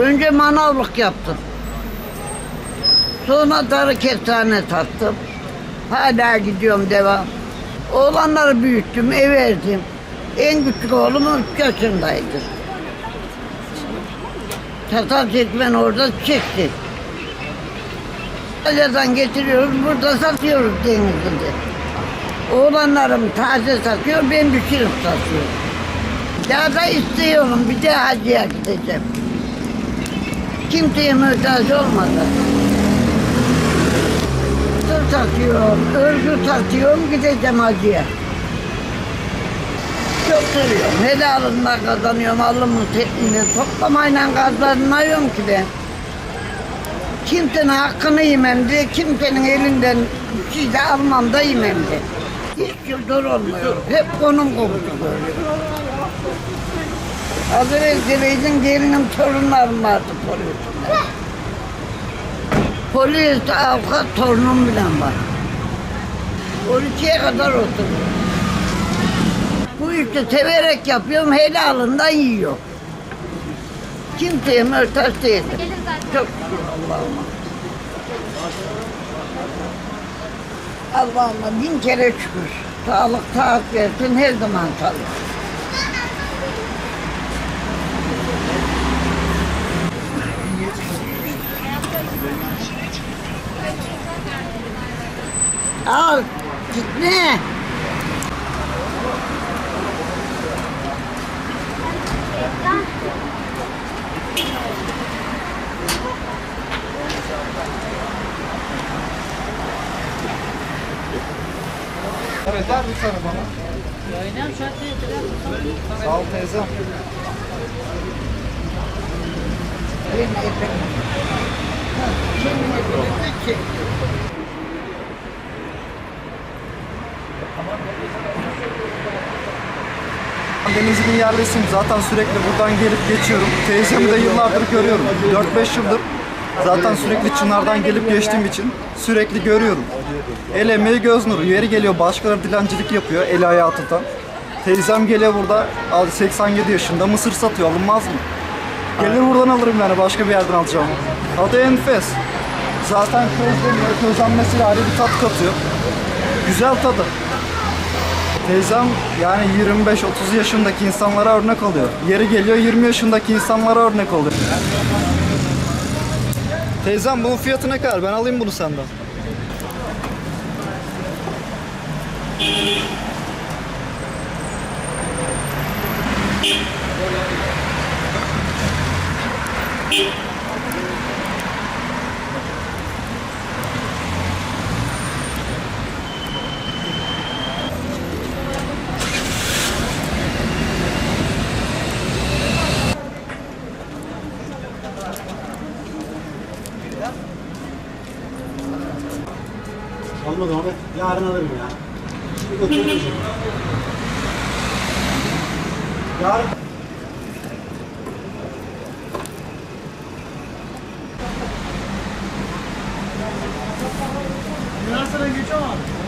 Önce manavlık yaptım. Sonra darı kestane tattım. Hala gidiyorum devam. Oğlanları büyüttüm, ev verdim. En küçük oğlum 3 yaşındaydı. Tatar çekmen orada çekti. Alya'dan getiriyoruz, burada satıyoruz denizde. Oğlanlarım taze satıyor, ben pişirip satıyorum. Daha da istiyorum, bir de hacıya gideceğim. Kimseye muhtaç olmadan. Sır satıyorum, örgü satıyorum, gideceğim hacıya. Çok seviyorum. Helalından kazanıyorum, alımın tekniğini. Toplamayla kazanmıyorum ki ben. Kimsenin hakkını yemem de, kimsenin elinden bir şey de almam da yemem de. Hiç yıldır olmuyor. Hep konum komutu görüyorum. Az evvel Zeley'in gelinim torunlarım vardı polisinde. Polis, avukat torunum bile var. 12'ye kadar oturdum. Bu işi severek yapıyorum, helalından yiyor. Kimseye muhtaç değilim. Çok şükür Allah'ıma. Allah'ıma bin kere şükür. Sağlık, taat versin her zaman sağlık. Al, gitme. Evet, ver bir tane bana. Sağ ol teyze. Ben efendim. De çek. Ben Denizli'nin yerlisiyim. Zaten sürekli buradan gelip geçiyorum. Teyzemi de yıllardır görüyorum. 4-5 yıldır zaten sürekli Çınar'dan gelip geçtiğim için sürekli görüyorum. El emeği göz nuru. Yeri geliyor başkaları dilencilik yapıyor eli ayağı tutan. Teyzem geliyor burada al- 87 yaşında mısır satıyor alınmaz mı? Gelir buradan alırım yani başka bir yerden alacağım. Tadı enfes. Zaten közleniyor. Közlenmesiyle ayrı bir tat katıyor. Güzel tadı. Teyzem yani 25-30 yaşındaki insanlara örnek oluyor. Yeri geliyor 20 yaşındaki insanlara örnek oluyor. Teyzem bunun fiyatı ne kadar? Ben alayım bunu senden. Olmadı abi. Yarın alırım ya. Götürürüm. Yarın Üniversiteden geçiyor mu abi?